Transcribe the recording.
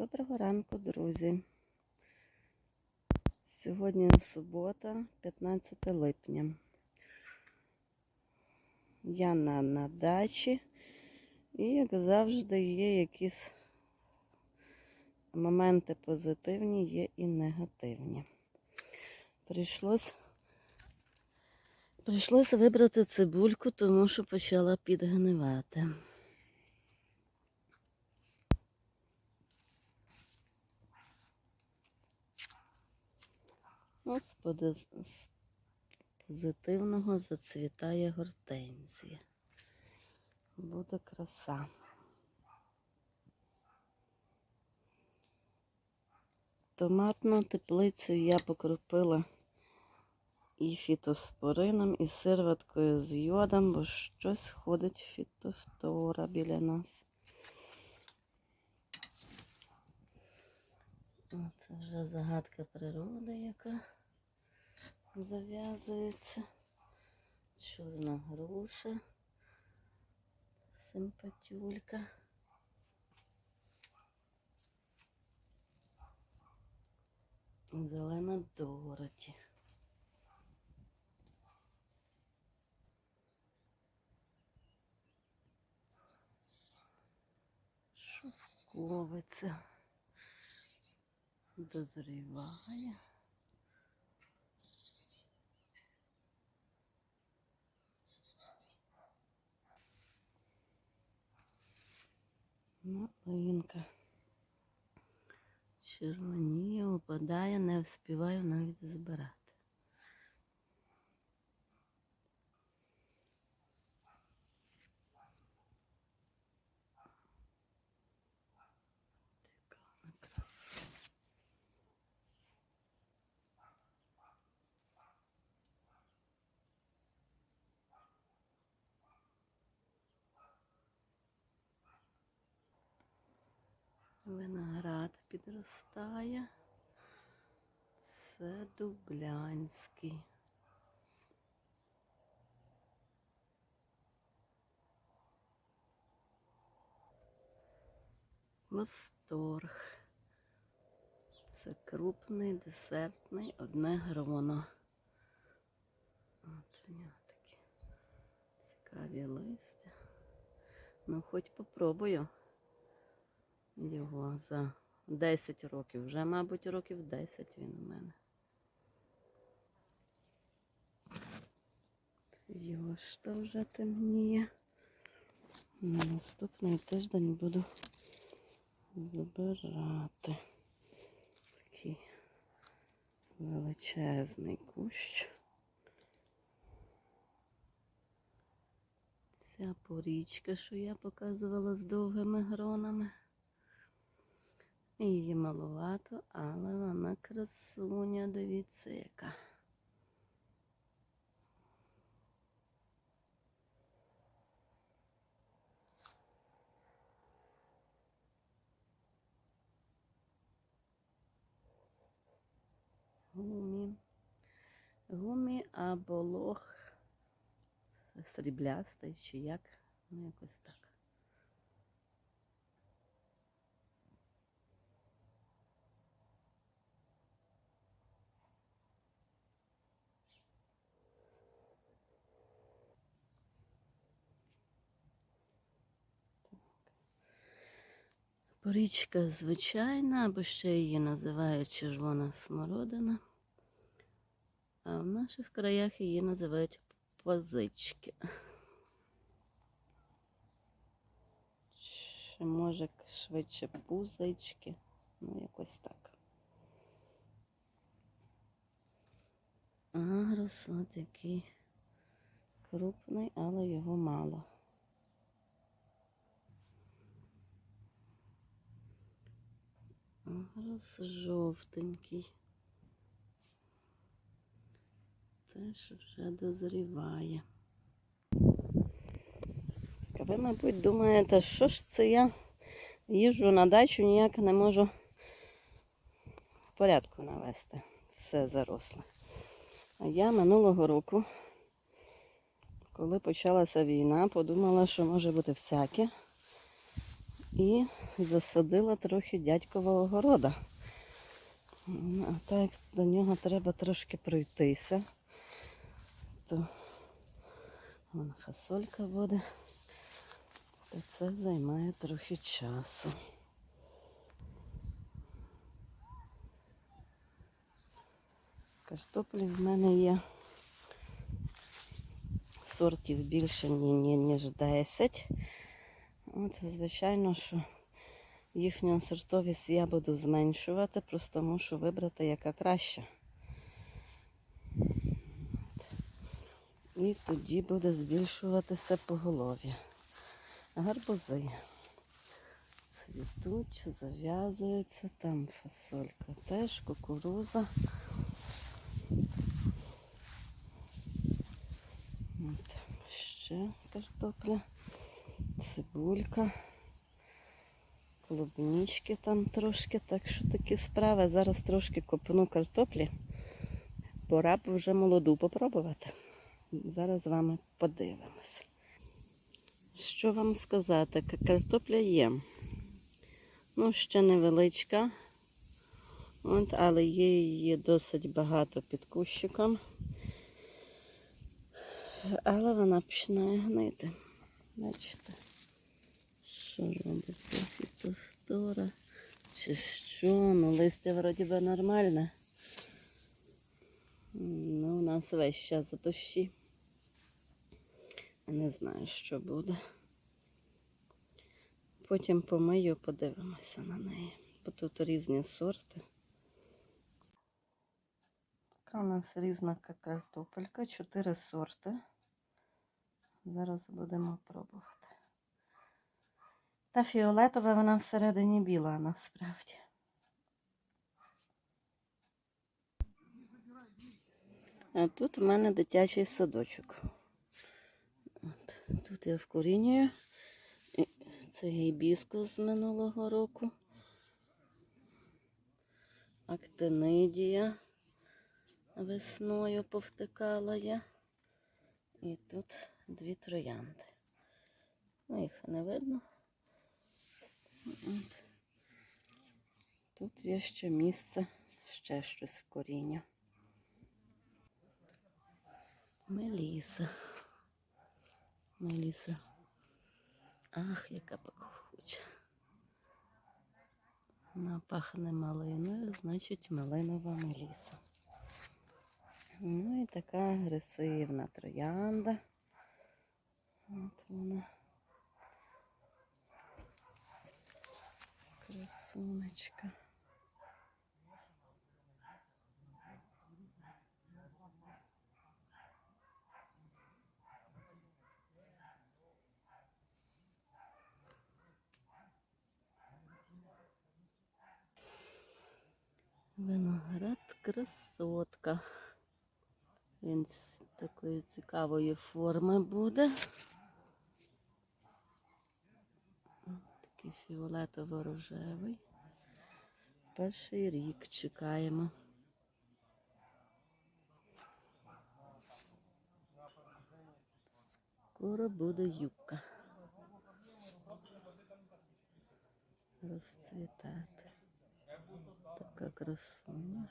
Доброго ранку, друзі. Сьогодні субота, 15 липня. Я на, на дачі і, як завжди, є якісь моменти позитивні, є і негативні. Прийшлось, прийшлося вибрати цибульку, тому що почала підгнивати. Ну, з позитивного зацвітає гортензія. Буде краса. Томатну теплицю я покропила і фітоспорином, і сироваткою з йодом, бо щось ходить фітофтора біля нас. Це вже загадка природи, яка зав'язується. Чорна груша, симпатюлька. Зелена Дороті. Шовковиця дозріває. Малинка. Червоніє, опадає, не вспіваю навіть збирати. Виноград підростає. Це дублянський. Восторг. Це крупний, десертний, одне гроно. От в нього такі цікаві листя. Ну, хоч попробую його за 10 років. Вже, мабуть, років 10 він у мене. Його що вже темніє. На наступний тиждень буду забирати. Такий величезний кущ. Ця порічка, що я показувала з довгими гронами. Її малувато, але вона красуня, дивіться яка. Гумі. Гумі або лох сріблястий чи як, ну якось так. Порічка звичайна, або ще її називають червона смородина. А в наших краях її називають позички. Чи може швидше пузички, ну якось так. Агрос от який крупний, але його мало. Агрос жовтенький. Теж вже дозріває. Ви, мабуть, думаєте, що ж це я їжджу на дачу, ніяк не можу в порядку навести. Все заросле. А я минулого року, коли почалася війна, подумала, що може бути всяке. І засадила трохи дядькового города. А так до нього треба трошки пройтися, то вон фасолька буде, то це займає трохи часу. Картоплі в мене є сортів більше, ні, ні, ніж 10. От, звичайно, що їхню сортовість я буду зменшувати, просто мушу вибрати, яка краща. І тоді буде збільшуватися поголов'я. Гарбузи цвітуть, зав'язуються, там фасолька теж, кукуруза. От, ще картопля, цибулька, клубнички там трошки, так що такі справи. Зараз трошки копну картоплі. Пора б вже молоду попробувати. Зараз з вами подивимося. Що вам сказати? Картопля є. Ну, ще невеличка. От, але є її досить багато під кущиком. Але вона починає гнити. Бачите, що робиться фітофтора, чи що, ну листя вроді би нормальне. Ну, у нас весь час дощі. Не знаю, що буде. Потім помию, подивимося на неї. Бо тут різні сорти. Така у нас різна ка- картопелька, чотири сорти. Зараз будемо пробувати. Та фіолетова вона всередині біла насправді. А тут в мене дитячий садочок. От, тут я вкорінюю. Це гібіскус з минулого року. Актинидія весною повтикала я. І тут дві троянди. Ну, їх не видно. От. Тут є ще місце, ще щось в коріння. Меліса. Меліса. Ах, яка пахуча. Вона пахне малиною, значить малинова меліса. Ну і така агресивна троянда. От вона. Красунечка. Виноград красотка. Він такої цікавої форми буде. Такий фіолетово-рожевий. Перший рік чекаємо. Скоро буде юбка. Розцвітати. Така красуня.